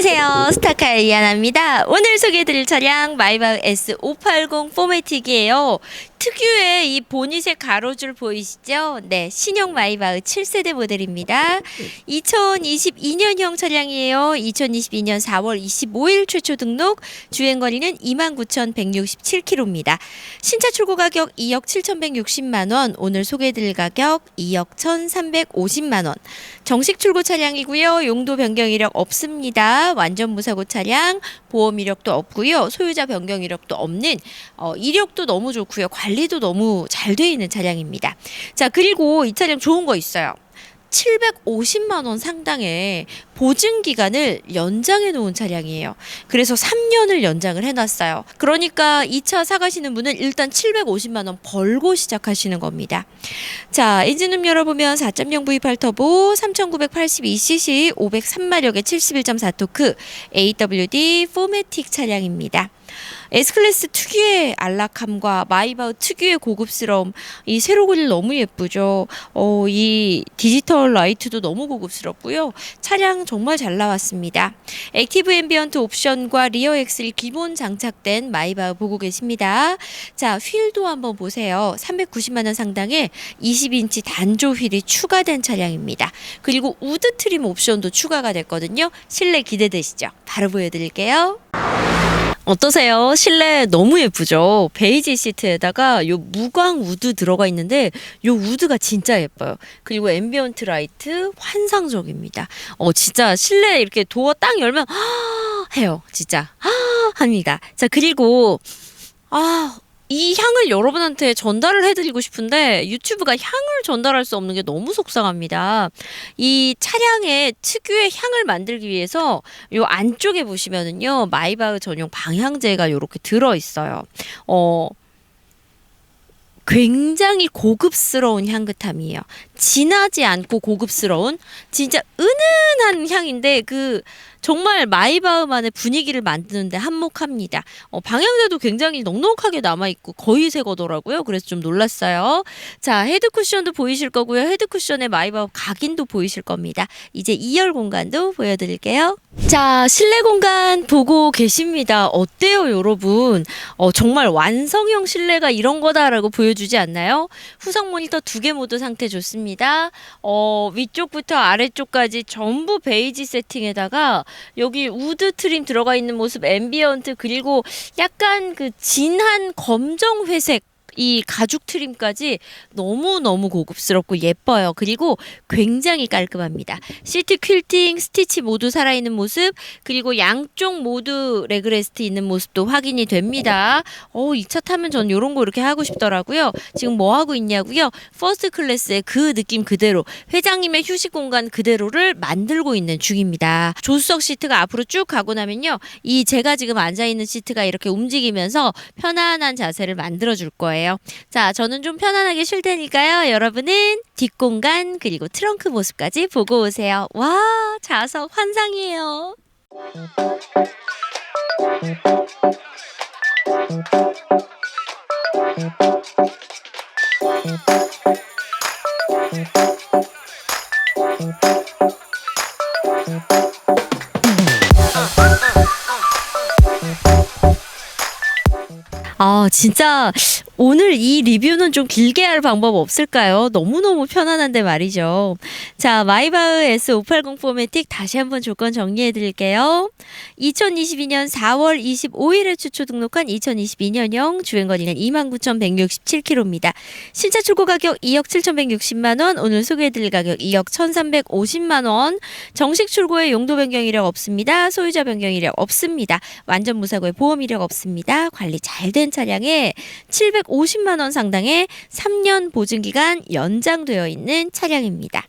안녕하세요. 스타카의 이하나입니다. 오늘 소개해드릴 차량 마이바흐 S580 포매틱이에요. 특유의 이 보닛의 가로줄 보이시죠? 네, 신형 마이바흐 7세대 모델입니다. 2022년형 차량이에요. 2022년 4월 25일 최초 등록, 주행 거리는 29,167km입니다. 신차 출고 가격 2억 7,160만 원, 오늘 소개해드릴 가격 2억 1,350만 원. 정식 출고 차량이고요. 용도 변경 이력 없습니다. 완전 무사고 차량, 보험 이력도 없고요. 소유자 변경 이력도 없는 어, 이력도 너무 좋고요. 관 리도 너무 잘 돼 있는 차량입니다. 자, 그리고 이 차량 좋은 거 있어요. 750만 원 상당의 보증 기간을 연장해 놓은 차량이에요. 그래서 3년을 연장을 해 놨어요. 그러니까 이 차 사가시는 분은 일단 750만 원 벌고 시작하시는 겁니다. 자, 엔진음 열어보면 4.0 V8 터보 3982cc 503마력의 71.4토크 AWD 포매틱 차량입니다. S클래스 특유의 안락함과 마이바흐 특유의 고급스러움 이 세로 그릴 너무 예쁘죠. 어, 이 디지털 라이트도 너무 고급스럽고요. 차량 정말 잘 나왔습니다. 액티브 앰비언트 옵션과 리어 엑셀 기본 장착된 마이바흐 보고 계십니다. 자, 휠도 한번 보세요. 390만 원 상당의 20인치 단조 휠이 추가된 차량입니다. 그리고 우드 트림 옵션도 추가가 됐거든요. 실내 기대되시죠? 바로 보여드릴게요. 어떠세요? 실내 너무 예쁘죠? 베이지 시트에다가 요 무광 우드 들어가 있는데 요 우드가 진짜 예뻐요. 그리고 앰비언트 라이트 환상적입니다. 어 진짜 실내 이렇게 도어 딱 열면 아 해요. 진짜 아 합니다. 자 그리고 아 이 향을 여러분한테 전달을 해드리고 싶은데 유튜브가 향을 전달할 수 없는 게 너무 속상합니다. 이 차량의 특유의 향을 만들기 위해서 요 안쪽에 보시면은요 마이바흐 전용 방향제가 이렇게 들어 있어요. 어 굉장히 고급스러운 향긋함이에요. 진하지 않고 고급스러운 진짜 은은한 향인데 그 정말 마이바흐만의 분위기를 만드는데 한몫합니다. 어, 방향제도 굉장히 넉넉하게 남아 있고 거의 새 거더라고요. 그래서 좀 놀랐어요. 자 헤드 쿠션도 보이실 거고요. 헤드 쿠션에 마이바흐 각인도 보이실 겁니다. 이제 2열 공간도 보여드릴게요. 자 실내 공간 보고 계십니다. 어때요, 여러분? 어, 정말 완성형 실내가 이런 거다라고 보여주지 않나요? 후성 모니터 두 개 모두 상태 좋습니다. 어, 위쪽부터 아래쪽까지 전부 베이지 세팅에다가 여기 우드 트림 들어가 있는 모습 앰비언트 그리고 약간 그 진한 검정 회색 이 가죽 트림까지 너무너무 고급스럽고 예뻐요. 그리고 굉장히 깔끔합니다. 시트 퀼팅, 스티치 모두 살아있는 모습, 그리고 양쪽 모두 레그레스트 있는 모습도 확인이 됩니다. 어, 이 차 타면 전 이런 거 이렇게 하고 싶더라고요. 지금 뭐 하고 있냐고요? 퍼스트 클래스의 그 느낌 그대로, 회장님의 휴식 공간 그대로를 만들고 있는 중입니다. 조수석 시트가 앞으로 쭉 가고 나면요. 이 제가 지금 앉아 있는 시트가 이렇게 움직이면서 편안한 자세를 만들어 줄 거예요. 자, 저는 좀 편안하게 쉴 테니까요. 여러분은 뒷공간 그리고 트렁크 모습까지 보고 오세요. 와, 좌석 환상이에요. 아, 진짜 오늘 이 리뷰는 좀 길게 할 방법 없을까요? 너무너무 편안한데 말이죠. 자, 마이바흐 S580 포매틱 다시 한번 조건 정리해 드릴게요. 2022년 4월 25일에 최초 등록한 2022년형 주행거리는 29,167km입니다. 신차 출고 가격 2억 7,160만 원, 오늘 소개해 드릴 가격 2억 1,350만 원. 정식 출고에 용도 변경 이력 없습니다. 소유자 변경 이력 없습니다. 완전 무사고에 보험 이력 없습니다. 관리 잘 된 차량에 750만 원 상당의 3년 보증 기간 연장되어 있는 차량입니다.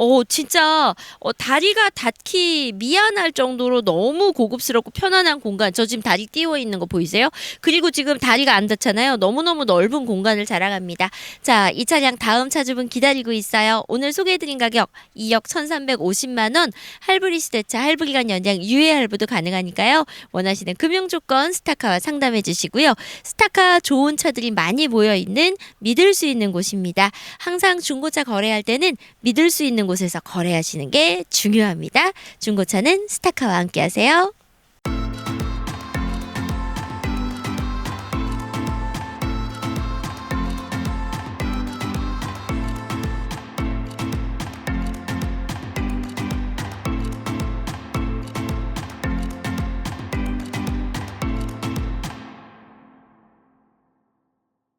어, 진짜, 어, 다리가 닿기 미안할 정도로 너무 고급스럽고 편안한 공간. 저 지금 다리 띄워 있는 거 보이세요? 그리고 지금 다리가 안 닿잖아요. 너무너무 넓은 공간을 자랑합니다. 자, 이 차량 다음 차주분 기다리고 있어요. 오늘 소개해드린 가격 2억 1,350만 원. 할부리 시대차 할부 기간 연장 유예 할부도 가능하니까요. 원하시는 금융 조건 스타카와 상담해 주시고요. 스타카 좋은 차들이 많이 모여 있는 믿을 수 있는 곳입니다. 항상 중고차 거래할 때는 믿을 수 있는 곳에서 거래하시는 게 중요합니다. 중고차는 스타카와 함께 하세요.